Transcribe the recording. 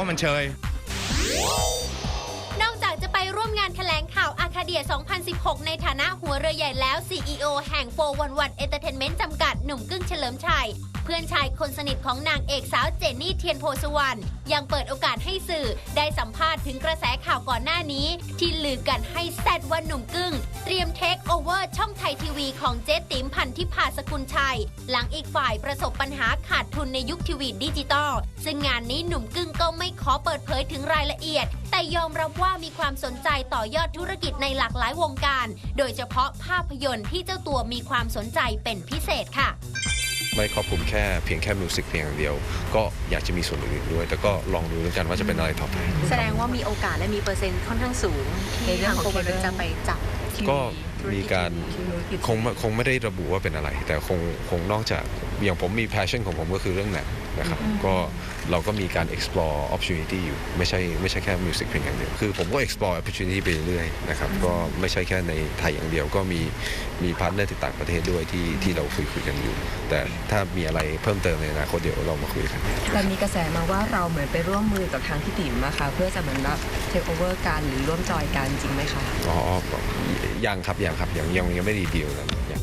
เพราะมันเชย นอกจากจะไปร่วมงานแถลงข่าวอาคาเดีย 2016 ในฐานะหัวเรือใหญ่แล้ว CEO แห่ง 411 Entertainment จำกัด หนุ่มกึ้งเฉลิมชัย เพื่อนชายคนสนิทของนางเอกสาวเจนนี่เทียนโพสวรรณยังเปิดโอกาสให้สื่อได้สัมภาษณ์ถึงกระแสข่าวก่อนหน้านี้ ที่ลือกันให้แซดว่าหนุ่มกึ้ง เตรียมเทค โอเวอร์ช่องไทยทีวีของเจ๊ติ๋มพันธิพาสกุลชัย หลังอีกฝ่ายประสบปัญหาขาดทุนในยุคทีวีดิจิตอลซึ่งงานนี้หนุ่มกึ้งก็ไม่ขอเปิดเผยถึงรายละเอียด แต่ยอมรับว่ามีความสนใจต่อยอดธุรกิจในหลากหลายวงการ โดยเฉพาะภาพยนตร์ที่เจ้าตัวมีความสนใจเป็นพิเศษค่ะไม่ครอบคลุมแค่เพียงแค่มิวสิกเพียงอย่างเดียว ก็อยากจะมีส่วนอื่นๆด้วย แต่ก็ลองดูแล้วกันว่าจะเป็นอะไรต่อไป แสดงว่ามีโอกาสและมีเปอร์เซ็นต์ค่อนข้างสูงในเรื่องของทาโคเวอเคเบิลร์จะไปจับทีวีก็ธุร มีจการทีวีคงคงไม่ได้ระบุว่าเป็นอะไร แต่คงคงนอกจากอย่างผมมี passion ของผมก็คือเรื่องหนังนะครับ ก็ เราก็มีการ explore opportunity อยู่ไม่ใช่ไม่ใช่แค่ music เพียงอย่างเดียวคือผมก็ explore opportunity ไปเรื่อยๆนะครับก็ไม่ใช่แค่ในไทยอย่างเดียวก็มีมีพาร์ทเนอร์ที่ต่างประเทศด้วยที่ที่เราคุยคุยกันอยู่ แต่ถ้ามีอะไรเพิ่มเติมในอนาคตเดี๋ยวเรามาคุยกันแต่มีกระแสมาว่าเราเหมือนไปร่วมมือกับทางพี่ติ๋มอะค่ะเพื่อจะเหมือนแบบเทคโอเวอร์กันหรือร่วมจอยกันจริงไหมคะอ๋อยังครับยังครับยังยังยังไม่ได้ดีลกันยัง